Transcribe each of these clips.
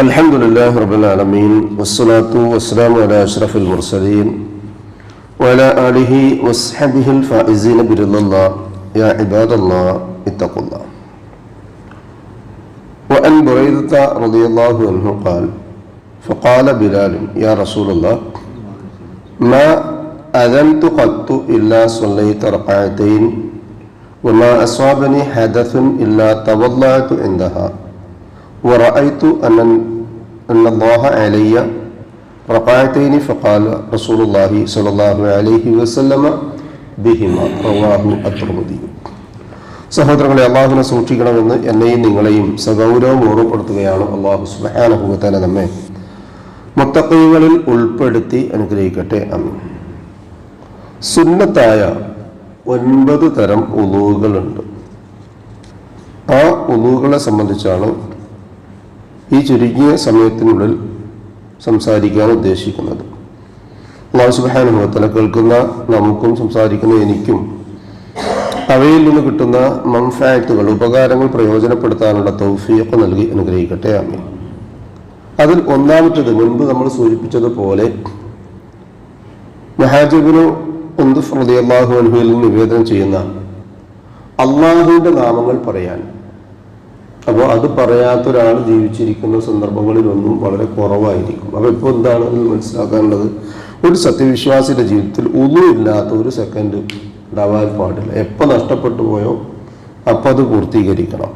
الحمد لله رب العالمين والصلاة والسلام على أشرف المرسلين وعلى آله وصحبه الفائزين برضا الله. يا عباد الله اتقوا الله. وأن بريدة رضي الله عنه قال فقال بلال يا رسول الله ما أذنت قط إلا صليت ركعتين وما أصابني حدث إلا توضأت عندها. ورأيت أن أن الله علي ركعتين فقال رسول الله صلى الله عليه وسلم بهما رواه الترمذي സഹോദരങ്ങളെ അള്ളാഹുവിനെ സൂക്ഷിക്കണമെന്ന് എന്നെയും നിങ്ങളെയും സഗൗരവം ഓർമ്മപ്പെടുത്തുകയാണ് അള്ളാഹു സുബാനഹുവത്തല നമ്മെ മുത്തക്കൈകളിൽ ഉൾപ്പെടുത്തി അനുഗ്രഹിക്കട്ടെ അമ്മ സുന്നത്തായ ഒൻപത് തരം ഉളുവുകളുണ്ട് ആ ഉളുവുകളെ സംബന്ധിച്ചാണ് ഈ ചുരുങ്ങിയ സമയത്തിനുള്ളിൽ സംസാരിക്കാൻ ഉദ്ദേശിക്കുന്നത്. അള്ളാഹു സുബാനുഭവത്തിലെ കേൾക്കുന്ന നമുക്കും സംസാരിക്കുന്ന എനിക്കും അവയിൽ നിന്ന് കിട്ടുന്ന മംഫാക്റ്റുകൾ ഉപകാരങ്ങൾ പ്രയോജനപ്പെടുത്താനുള്ള തൗഫിയൊക്കെ നൽകി അനുഗ്രഹിക്കട്ടെ. ആമീൻ. അതിൽ ഒന്നാമത്തത് മുൻപ് നമ്മൾ സൂചിപ്പിച്ചതുപോലെ മഹാജബിനു ഉന്ദുഫ് റളിയല്ലാഹു അനുഭവിൽ നിന്ന് നിവേദനം ചെയ്യുന്ന അള്ളാഹുവിന്റെ നാമങ്ങൾ പറയാൻ. അപ്പോൾ അത് പറയാത്ത ഒരാൾ ജീവിച്ചിരിക്കുന്ന സന്ദർഭങ്ങളിലൊന്നും വളരെ കുറവായിരിക്കും. അപ്പോൾ ഇപ്പോൾ എന്താണ് മനസ്സിലാക്കാനുള്ളത്? ഒരു സത്യവിശ്വാസിയുടെ ജീവിതത്തിൽ ഒന്നും ഇല്ലാത്ത ഒരു സെക്കൻഡ് ഉണ്ടാവാൻ പാടില്ല. എപ്പോൾ നഷ്ടപ്പെട്ടു പോയോ അപ്പം അത് പൂർത്തീകരിക്കണം.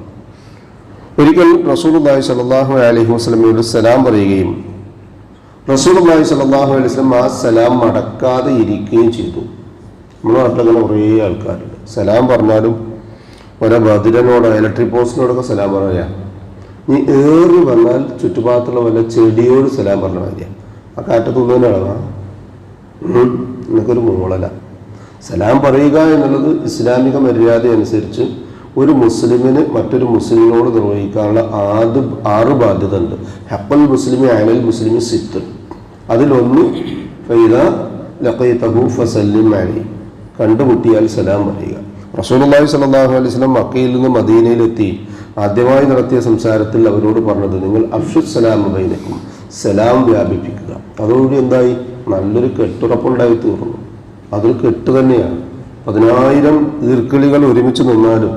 ഒരിക്കൽ റസൂലുള്ളാഹി സലാഹു അലഹി വസ്ലമയോട് സലാം പറയുകയും റസൂലുള്ളാഹി സലാഹു അലൈഹി വസ്ലം ആ സലാം മടക്കാതെ ഇരിക്കുകയും ചെയ്തു. നമ്മുടെ നാട്ടിലങ്ങനെ കുറേ ആൾക്കാരുണ്ട്. സലാം പറഞ്ഞാലും ഓരോ ബദിരനോടോ ഇലക്ട്രിക് പോസ്റ്റിനോടൊക്കെ സലാം പറയാ നീ ഏറി വന്നാൽ ചുറ്റുപാടത്തുള്ള വല്ല ചെടിയോട് സലാം പറഞ്ഞ മതി ആ കാറ്റത്ത് ഒന്നുതന്നെയാണ് നിനക്കൊരു മൂളല സലാം പറയുക എന്നുള്ളത് ഇസ്ലാമിക മര്യാദ അനുസരിച്ച് ഒരു മുസ്ലിമിന് മറ്റൊരു മുസ്ലിമിനോട് നിർവഹിക്കാനുള്ള ആദ്യ ആറ് ബാധ്യത ഉണ്ട്. ഹപ്പൽ മുസ്ലിമി അയനൽ മുസ്ലിമി സിത്ത്. അതിലൊന്ന് ഫൈദ ലഖൈതഹു ഫസല്ലിം അലി. കണ്ടുമുട്ടിയാൽ സലാം പറയുക. റസൂലുള്ളാഹി സ്വല്ലല്ലാഹു അലൈഹി വസല്ലം മക്കയിൽ നിന്ന് മദീനയിലെത്തി ആദ്യമായി നടത്തിയ സംസാരത്തിൽ അവരോട് പറഞ്ഞത് നിങ്ങൾ അഫ്ഷുസ് സലാം ബൈനക്കും സലാം വ്യാപിപ്പിക്കുക. അതോടുകൂടി എന്തായി? നല്ലൊരു കെട്ടുറപ്പുണ്ടായി തീർന്നു. അതൊരു കെട്ട് തന്നെയാണ്. പതിനായിരം ഈർക്കിളികൾ ഒരുമിച്ച് നിന്നാലും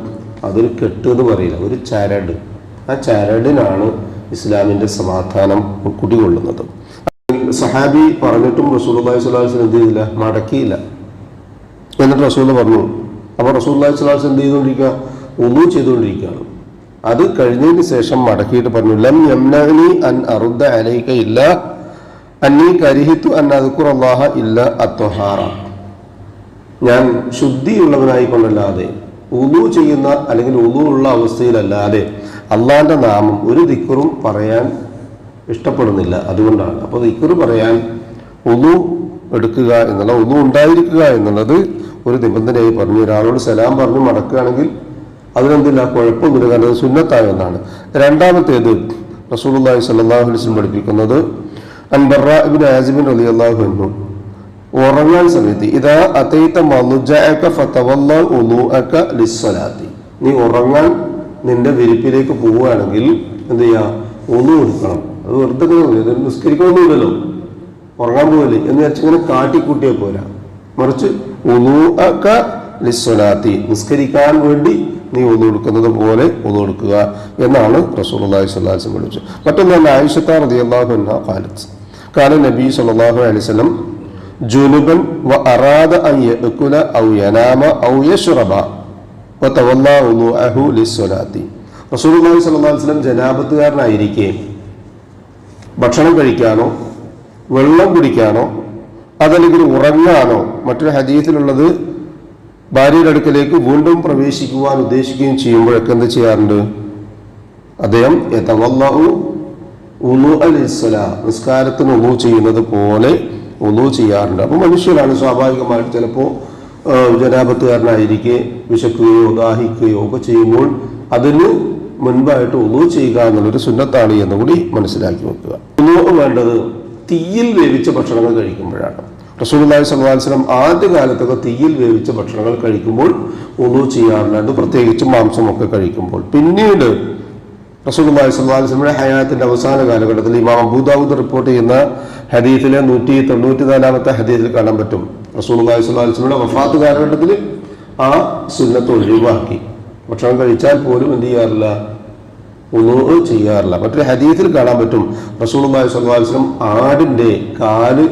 അതൊരു കെട്ട് എന്ന് പറയില്ല ഒരു ചരട്. ആ ചരടിനാണ് ഇസ്ലാമിന്റെ സമാധാനം കുടികൊള്ളുന്നത്. സഹാബി പറഞ്ഞിട്ടും റസൂലുള്ളാഹി സ്വല്ലല്ലാഹു അലൈഹി വസല്ലം എന്ത് ചെയ്തില്ല? മടക്കിയില്ല. എന്നിട്ട് റസൂൽ പറഞ്ഞു അപ്പോൾ റസൂലുള്ളാഹി സ്വലാസ് എന്ത് ചെയ്തുകൊണ്ടിരിക്കുക ഒന്നു ചെയ്തുകൊണ്ടിരിക്കുകയാണ് അത് കഴിഞ്ഞതിന് ശേഷം മടക്കിയിട്ട് പറഞ്ഞു ലം യംനഅനി അൻ അറുദ്ദ അലൈക ഇല്ല അന്നീ കരിഹിത്തു അൻ അദ്കുറല്ലാഹ ഇല്ല അത്വഹാറ. ഞാൻ ശുദ്ധിയുള്ളവനായിക്കൊണ്ടല്ലാതെ ഉളു ചെയ്യുന്ന അല്ലെങ്കിൽ ഉദു ഉള്ള അവസ്ഥയിലല്ലാതെ അള്ളാന്റെ നാമം ഒരു ദിക്കറും പറയാൻ ഇഷ്ടപ്പെടുന്നില്ല. അതുകൊണ്ടാണ്. അപ്പോൾ ദിക്കറ് പറയാൻ ഉദു എടുക്കുക എന്നുള്ള ഉദു ഉണ്ടായിരിക്കുക എന്നുള്ളത് ഒരു നിബന്ധനയായി പറഞ്ഞു. ഒരാളോട് സലാം പറഞ്ഞു മടക്കുകയാണെങ്കിൽ അതിനെന്തില്ല കുഴപ്പമൊന്നുമില്ല കാരണം അത് സുന്നത്തായെന്നാണ് രണ്ടാമത്തേത് റസൂലുള്ളാഹി സ്വല്ലല്ലാഹു അലൈഹി വസല്ലം പഠിപ്പിക്കുന്നത് അൻബറ ഇബ്നു ആസിബിൻ റളിയല്ലാഹു അൻഹു. ഉറങ്ങാൻ സമയത്ത് ഇതാ അതൈത മലുജഅക ഫതവല്ല ലിസ്സലാത്തി. നീ ഉറങ്ങാൻ നിന്റെ വിരിപ്പിലേക്ക് പോവുകയാണെങ്കിൽ എന്ത് ചെയ്യാ? ഒന്നു എടുക്കണം. അത് വെറുതെ നിസ്കരിക്കണമെന്നില്ലല്ലോ ഉറങ്ങാൻ പോവല്ലേ? എന്ന് വെച്ചിങ്ങനെ കാട്ടിക്കൂട്ടിയാൽ പോരാ. മറിച്ച് ഉളൂഅക ലിസ്സലാത്തി നിസ്കരിക്കാൻ വേണ്ടി നീ ഒന്നു കൊടുക്കുന്നത് പോലെ ഒന്നു കൊടുക്കുക എന്നാണ് റസൂൽ അള്ളാഹി അലൈഹി വസല്ലം വിളിച്ചത്. മറ്റൊന്ന് തന്നെ ആയിഷത്ത റളിയല്ലാഹു അൻഹ കാലത്ത് കാല നബി സല്ലാഹു അലൈഹി വസല്ലം ജുനുബൻ വ ഔ ഔ ലിസ്വലാത്തി വസല്ലം ജനാബത്തുകാരനായിരിക്കെ. ഭക്ഷണം കഴിക്കാനോ വെള്ളം കുടിക്കാനോ അതല്ലെങ്കിൽ ഉറങ്ങാനോ മറ്റൊരു ഹദീസിലുള്ളത് ഭാര്യയുടെ അടുക്കലേക്ക് വീണ്ടും പ്രവേശിക്കുവാൻ ഉദ്ദേശിക്കുകയും ചെയ്യുമ്പോഴൊക്കെ എന്ത് ചെയ്യാറുണ്ട്? അദ്ദേഹം നിസ്കാരത്തിന് ഉളു ചെയ്യുന്നത് പോലെ ഉളു ചെയ്യാറുണ്ട്. അപ്പോൾ മനുഷ്യരാണ് സ്വാഭാവികമായിട്ട് ചിലപ്പോൾ ജനാപത്തുകാരനായിരിക്കെ വിശക്കുകയോ ദാഹിക്കുകയോ ഒക്കെ ചെയ്യുമ്പോൾ അതിന് മുൻപായിട്ട് ഉളു ചെയ്യുക എന്നുള്ളൊരു സുന്നത്താണ് എന്നുകൂടി മനസ്സിലാക്കി വെക്കുക. ഉളു വേണ്ടത് തീയിൽ വേവിച്ച ഭക്ഷണങ്ങൾ കഴിക്കുമ്പോഴാണ്. റസൂലുള്ളാഹി സ്വല്ലല്ലാഹു അലൈഹി വസല്ലം ആദ്യ കാലത്തൊക്കെ തീയിൽ വേവിച്ച ഭക്ഷണങ്ങൾ കഴിക്കുമ്പോൾ ഉളു ചെയ്യാറുണ്ട് പ്രത്യേകിച്ച് മാംസമൊക്കെ കഴിക്കുമ്പോൾ. പിന്നീട് റസൂലുള്ളാഹി സ്വല്ലല്ലാഹു അലൈഹി വസല്ലമയുടെ ഹയാത്തിന്റെ അവസാന കാലഘട്ടത്തിൽ ഇമാം അബൂദാവൂദ് റിപ്പോർട്ട് ചെയ്യുന്ന ഹദീസിലെ നൂറ്റി തൊണ്ണൂറ്റി നാലാമത്തെ ഹദീസിൽ കാണാൻ പറ്റും. റസൂലുള്ളാഹി സ്വല്ലല്ലാഹു അലൈഹി വഫാത്ത് കാലഘട്ടത്തിൽ ആ സുന്നത്ത് ഒഴിവാക്കി. ഭക്ഷണം കഴിച്ചാൽ പോലും എന്ത് ചെയ്യാറില്ല? ഉളു ചെയ്യാറില്ല. മറ്റൊരു ഹദീത്തിൽ കാണാൻ പറ്റും. റസൂലുള്ളാഹി സ്വല്ലല്ലാഹു ആടിന്റെ കാൽ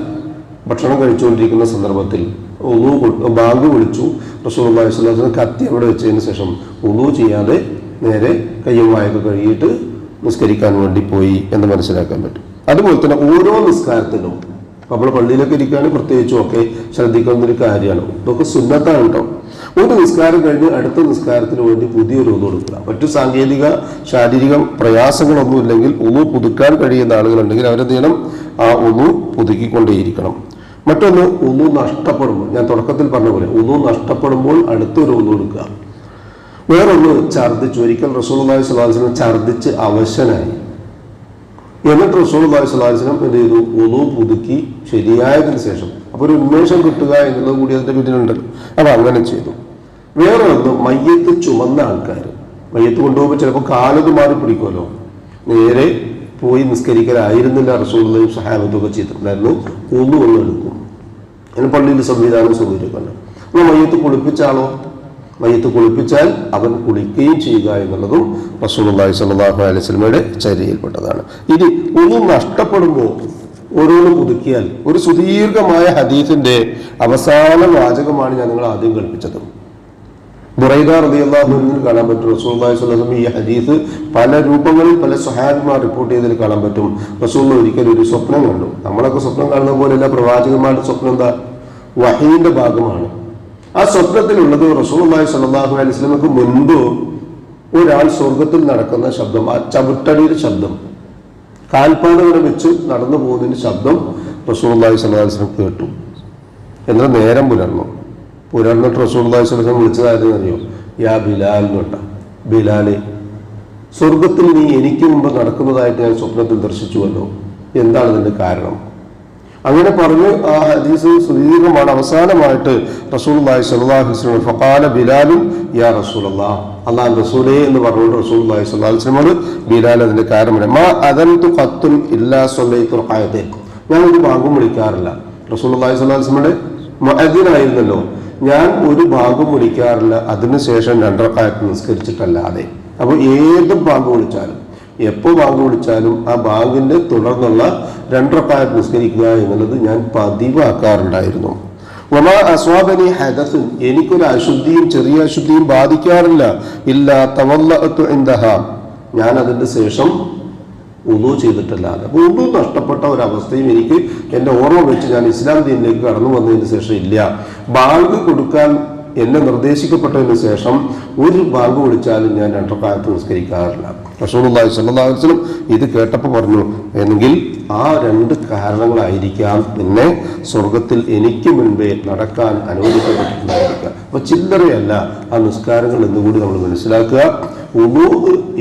ഭക്ഷണം കഴിച്ചുകൊണ്ടിരിക്കുന്ന സന്ദർഭത്തിൽ ഉളു ബാങ്ക് വിളിച്ചു. അലൈഹി വസല്ലം കത്തി അവിടെ വെച്ചതിന് ശേഷം ഉളു ചെയ്യാതെ നേരെ കയ്യും വായൊക്കെ കഴുകിയിട്ട് നിസ്കരിക്കാൻ വേണ്ടി പോയി എന്ന് മനസ്സിലാക്കാൻ പറ്റും. അതുപോലെ തന്നെ ഓരോ നിസ്കാരത്തിലും നമ്മൾ പള്ളിയിലൊക്കെ ഇരിക്കുകയാണെങ്കിൽ പ്രത്യേകിച്ചും ഒക്കെ ശ്രദ്ധിക്കുന്ന ഒരു കാര്യമാണ്. ഇതൊക്കെ സുന്നത്താണ് കേട്ടോ. ഒരു നിസ്കാരം കഴിഞ്ഞ് അടുത്ത നിസ്കാരത്തിന് വേണ്ടി പുതിയൊരു ഒന്നു കൊടുക്കുക മറ്റു സാങ്കേതിക ശാരീരിക പ്രയാസങ്ങളൊന്നും ഇല്ലെങ്കിൽ ഒന്നു പുതുക്കാൻ കഴിയുന്ന ആളുകളുണ്ടെങ്കിൽ അവരെന്ത് ചെയ്യണം? ആ ഒന്നു പുതുക്കിക്കൊണ്ടേയിരിക്കണം. മറ്റൊന്ന് ഒന്നു നഷ്ടപ്പെടുമ്പോൾ. ഞാൻ തുടക്കത്തിൽ പറഞ്ഞ പോലെ ഒന്നു നഷ്ടപ്പെടുമ്പോൾ അടുത്തൊരു ഒന്നു കൊടുക്കുക വേറൊന്ന് ഛർദ്ദിച്ചു. ഒരിക്കൽ റസൂൽ സ്വലാസ്ലം ഛർദ്ദിച്ച് അവശനായി. എന്നിട്ട് റസൂൽ സ്വലാസ്ലം എന്ത് ചെയ്തു? ഒന്നു പുതുക്കി ശരിയായതിനു ശേഷം അപ്പൊ ഒരു ഉന്മേഷം കിട്ടുക എന്നുള്ളത് കൂടി അതിന്റെ പിന്നിലുണ്ടല്ലോ. അപ്പൊ അങ്ങനെ ചെയ്തു. വേറെ ഒന്ന് മയ്യത്ത് ചുമന്ന ആൾക്കാർ മയ്യത്ത് കൊണ്ടുപോകുമ്പോൾ ചിലപ്പോൾ കാലത് മാറി പിടിക്കുമല്ലോ. നേരെ പോയി നിസ്കരിക്കലായിരുന്നില്ല റസൂലും സഹാബത്തൊക്കെ ചെയ്തിട്ടുണ്ടായിരുന്നു. ഒന്നു ഒന്ന് എടുക്കും. അതിന് പള്ളിയിൽ സംവിധാനം സൗകര്യമൊക്കെ അപ്പോൾ മയ്യത്ത് കുളിപ്പിച്ചാലോ? മയ്യത്ത് കുളിപ്പിച്ചാൽ അവൻ കുളിക്കുകയും ചെയ്യുക എന്നുള്ളതും റസൂലുള്ളാഹി സ്വല്ലല്ലാഹു അലൈഹി സ്വലമയുടെ ചര്യയിൽപ്പെട്ടതാണ് ഇനി ഒന്നും നഷ്ടപ്പെടുമ്പോൾ ഓരോന്നും പുതുക്കിയാൽ ഒരു സുദീർഘമായ ഹദീസിന്റെ അവസാന വാചകമാണ് ഞാൻ നിങ്ങൾ ആദ്യം കേൾപ്പിച്ചത്. കാണാൻ പറ്റും. ഈ ഹദീസ് പല രൂപങ്ങളിൽ പല സഹാബിമാർ റിപ്പോർട്ട് ചെയ്തതിൽ കാണാൻ പറ്റും. റസൂൽ ഒരിക്കലും ഒരു സ്വപ്നം കണ്ടു. നമ്മളൊക്കെ സ്വപ്നം കാണുന്ന പോലെയല്ല പ്രവാചകന്മാരുടെ സ്വപ്നം എന്താ? വഹീന്റെ ഭാഗമാണ്. ആ സ്വപ്നത്തിലുള്ളത് റസൂലുള്ളാഹി സ്വല്ലല്ലാഹു അലൈഹി സ്വലമക്ക് മുൻപ് ഒരാൾ സ്വർഗത്തിൽ നടക്കുന്ന ശബ്ദം ആ ചവിട്ടടിയുടെ ശബ്ദം. കാൽപ്പാടുകളെ വെച്ച് നടന്നു പോകുന്നതിന് ശബ്ദം അലൈഹി വസല്ലം കേട്ടു. എന്നാൽ നേരം പുലർന്നു? പുലർന്നിട്ട് അലൈഹി വസല്ലം വിളിച്ചതായിരുന്നു അറിയോ? യാ ബിലാൽ കേട്ട. ബിലാലെ സ്വർഗത്തിൽ നീ എനിക്ക് മുമ്പ് നടക്കുന്നതായിട്ട് ഞാൻ സ്വപ്നത്തിൽ ദർശിച്ചുവല്ലോ. എന്താണ് അതിന്റെ കാരണം? അങ്ങനെ പറഞ്ഞ് ആ ഹദീസ് സുദീർഘമാണ്. അവസാനമായിട്ട് വസല്ലം ഫഖാല ബിലാലും യാ റസൂലല്ലാഹ് അള്ളാൻ റസൂലേ എന്ന് പറഞ്ഞുകൊണ്ട് അലൈഹി വസല്ലമോട് ബിലാൽ അതിന്റെ കാരണം മാ അദന്തു ഖത്തുൻ ഇല്ലാ സ്വല്ലൈതു റഖഅത്തെ ഞാൻ ഒരു ഭാഗം വിളിക്കാറില്ല. സ്വല്ലല്ലാഹു അലൈഹി വസല്ലമയുടെ മുഅദ്ദിനായിരുന്നല്ലോ. ഞാൻ ഒരു ഭാഗം വിളിക്കാറില്ല. അതിനുശേഷം രണ്ടറക്കായത്ത് നിസ്കരിച്ചിട്ടല്ലാതെ. അപ്പോൾ ഏത് ഭാഗം വിളിച്ചാലും എപ്പോൾ ബാങ്ക് വിളിച്ചാലും ആ ബാങ്കിന്റെ തുടർന്നുള്ള രണ്ടരപ്പായം നിസ്കരിക്കുക എന്നുള്ളത് ഞാൻ പതിവാക്കാറുണ്ടായിരുന്നു. ഒമാ അസ്വാബനി ഹദസും എനിക്കൊരു അശുദ്ധിയും ചെറിയ അശുദ്ധിയും ബാധിക്കാറില്ല. ഇല്ല തവല്ലഅത്തു ഇൻദഹ. ഞാൻ അതിന്റെ ശേഷം ഉദു ചെയ്തിട്ടല്ലാതെ. അപ്പോൾ ഉദു നഷ്ടപ്പെട്ട ഒരവസ്ഥയും എനിക്ക് എന്റെ ഓർമ്മ വെച്ച് ഞാൻ ഇസ്ലാം ദീനിലേക്ക് കടന്നു വന്നതിന് ശേഷം ഇല്ല. ബാങ്ക് കൊടുക്കാൻ എന്നെ നിർദ്ദേശിക്കപ്പെട്ടതിന് ശേഷം ഒരു ബാങ്ക് വിളിച്ചാലും ഞാൻ രണ്ടക്കാലത്ത് നിസ്കരിക്കാറില്ല റസൂലുള്ളാഹി സ്വല്ലല്ലാഹു അലൈഹി വസല്ലം ഇത് കേട്ടപ്പോൾ പറഞ്ഞു എങ്കിൽ ആ രണ്ട് കാരണങ്ങളായിരിക്കാം പിന്നെ സ്വർഗത്തിൽ എനിക്ക് മുൻപേ നടക്കാൻ അനുവദിക്കപ്പെട്ടിട്ടുണ്ടായിരിക്കുക. അപ്പൊ ചില്ലറയല്ല ആ നിസ്കാരങ്ങൾ എന്നുകൂടി നമ്മൾ മനസ്സിലാക്കുക. ഉളു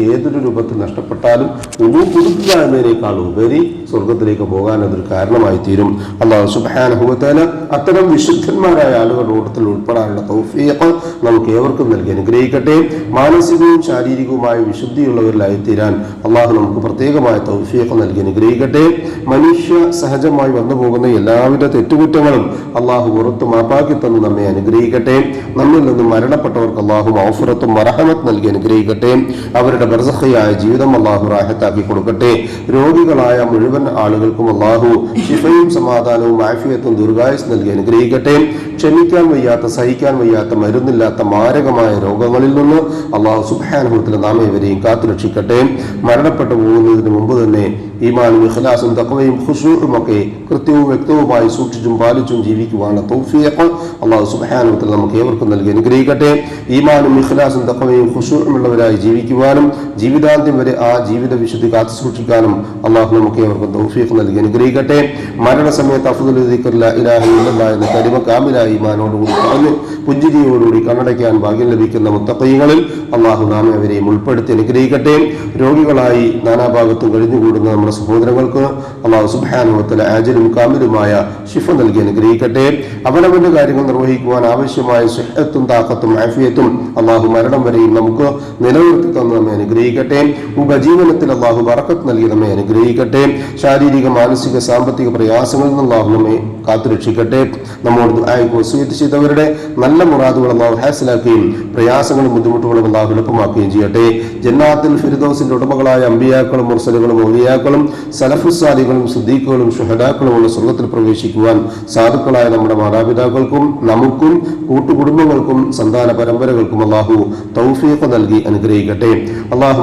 ഏതൊരു രൂപത്തിൽ നഷ്ടപ്പെട്ടാലും ഉളു പുതുക്കുക എന്നതിനേക്കാൾ ഉപരി സ്വർഗത്തിലേക്ക് പോകാൻ അതൊരു കാരണമായി തീരും അള്ളാഹു സുബാനുഭവത്തേന് അത്തരം വിശുദ്ധന്മാരായ ആളുകളുടെ കൂട്ടത്തിൽ ഉൾപ്പെടാനുള്ള തൗഫീഖ് നമുക്ക് ഏവർക്കും നൽകി അനുഗ്രഹിക്കട്ടെ. മാനസികവും ശാരീരികവുമായ വിശുദ്ധിയുള്ളവരിലായി തീരാൻ അള്ളാഹു നമുക്ക് പ്രത്യേകമായ തൗഫീഖ് നൽകി അനുഗ്രഹിക്കട്ടെ. മനുഷ്യ സഹജമായി വന്നു പോകുന്ന എല്ലാവിധ തെറ്റുകുറ്റങ്ങളും അള്ളാഹു പുറത്ത് മാപ്പാക്കി തന്നു നമ്മെ അനുഗ്രഹിക്കട്ടെ. നമ്മിൽ നിന്നും മരണപ്പെട്ടവർക്ക് അള്ളാഹു മൗഫുറത്തും മറഹമത്ത് നൽകി അനുഗ്രഹിക്കട്ടെ. അവരുടെ ബർസഹയായ ജീവിതം അള്ളാഹു റാഹത്താക്കി കൊടുക്കട്ടെ. രോഗികളായ മുഴുവൻ ആളുകൾക്കും അള്ളാഹു ശിഫയും സമാധാനവും ആഫിയത്തും ദുർഗായുസ് നൽകി അനുഗ്രഹിക്കട്ടെ. ക്ഷമിക്കാൻ വയ്യാത്ത സഹിക്കാൻ വയ്യാത്ത മരുന്നില്ലാത്ത മാരകമായ രോഗങ്ങളിൽ നിന്ന് അള്ളാഹു സുബാനുഭവത്തിൽ നാം ഇവരെയും കാത്തുരക്ഷിക്കട്ടെ. മരണപ്പെട്ടു പോകുന്നതിന് മുമ്പ് തന്നെ ഈമാനും ഇഖ്ലാസും തഖ്വയും ഖുശൂഉം ഒക്കെ കൃത്യവും വ്യക്തവുമായി സൂക്ഷിച്ചും പാലിച്ചും ജീവിക്കുവാനുള്ള തൗഫീഖ് അല്ലാഹു സുബ്ഹാനഹു വ നമുക്ക് ഏവർക്കും നൽകി അനുഗ്രഹിക്കട്ടെ. ഈമാനും ഇഖ്ലാസും തക്കവയും ഖുശൂഉം ഉള്ളവരായി ജീവിക്കുവാനും ജീവിതാന്ത്യം വരെ ആ ജീവിത വിശുദ്ധി കാത്തു സൂക്ഷിക്കാനും അല്ലാഹു നമുക്ക് ഏവർക്കും തൗഫീഖ് നൽകി അനുഗ്രഹിക്കട്ടെ. മരണസമയത്ത് ദിക്ർ ദിക്റില്ല ഇലാഹ ഇല്ലല്ലാഹ് എന്ന കരിമ കാമിലായ ഈമാനോടുകൂടി പറഞ്ഞു പുഞ്ചിരിയോടുകൂടി കണ്ണടയ്ക്കാൻ ഭാഗ്യം ലഭിക്കുന്ന മുത്തക്കൈകളിൽ അള്ളാഹു നാമെ അവരെയും ഉൾപ്പെടുത്തി അനുഗ്രഹിക്കട്ടെ. രോഗികളായി നാനാഭാഗത്തും കഴിഞ്ഞുകൂടുന്ന നമ്മുടെ സഹോദരങ്ങൾക്ക് അള്ളാഹു സുബാനുവത്തല ആജലും കാമിലുമായ ഷിഫ നൽകി അനുഗ്രഹിക്കട്ടെ. അവനവന്റെ കാര്യങ്ങൾ നിർവഹിക്കുവാൻ ആവശ്യമായ സുഹത്തും താക്കത്തും ആഫിയത്തും അള്ളാഹു മരണം വരെയും നമുക്ക് നിലനിർത്തി തന്ന് നമ്മെ അനുഗ്രഹിക്കട്ടെ. ഉപജീവനത്തിൽ അള്ളാഹു വറക്കത്ത് നൽകി നമ്മെ അനുഗ്രഹിക്കട്ടെ. ശാരീരിക മാനസിക സാമ്പത്തിക പ്രയാസങ്ങളിൽ നിന്ന് അള്ളാഹു നമ്മെ കാത്തുരക്ഷിക്കട്ടെ. നമ്മോട് ആയിക്കോ സ്വീറ്റ് ചെയ്തവരുടെ നല്ല മുറാദുകൾ അള്ളാഹു ഹാസിലാക്കുകയും പ്രയാസങ്ങളും ബുദ്ധിമുട്ടുകളും അള്ളാഹു എളുപ്പമാക്കുകയും ചെയ്യട്ടെ. ജന്നാത്തിൽ ഫിരിദോസിന്റെ ഉടമകളായ അമ്പിയാക്കളും മുർസലുകളും ഓലിയാക്കളും സഹാബാക്കളും സലഫുസാലികളും സുദ്ദീഖുകളും ഷുഹദാക്കളും ഉള്ള സ്വർഗത്തിൽ പ്രവേശിക്കുവാൻ സാധുക്കളായ നമ്മുടെ മാതാപിതാക്കൾക്കും നമുക്കും കൂട്ടുകുടുംബങ്ങൾക്കും സന്താന പരമ്പരകൾക്കും അള്ളാഹു തൗഫീഖ് നൽകി അനുഗ്രഹിക്കട്ടെ. അള്ളാഹു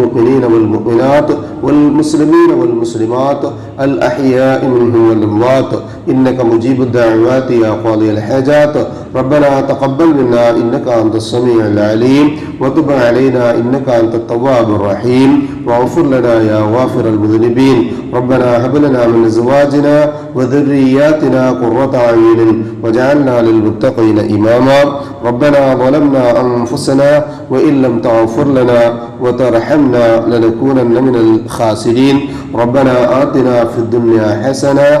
മുഅ്മിനീന വൽ മുഅ്മിനാത്ത് വൽ മുസ്ലിമീന വൽ മുസ്ലിമാത്ത് അൽ വൽ ഇന്നക മുജീബുദ് ربنا تقبل منا إنك أنت السميع العليم وتب علينا إنك أنت التواب الرحيم واغفر لنا يا غافر المذنبين ربنا هب لنا من أزواجنا وذرياتنا قرة أعين واجعلنا للمتقين إماما ربنا ظلمنا أنفسنا وإن لم تغفر لنا وترحمنا لنكونن من الخاسرين ربنا آتنا في الدنيا حسنة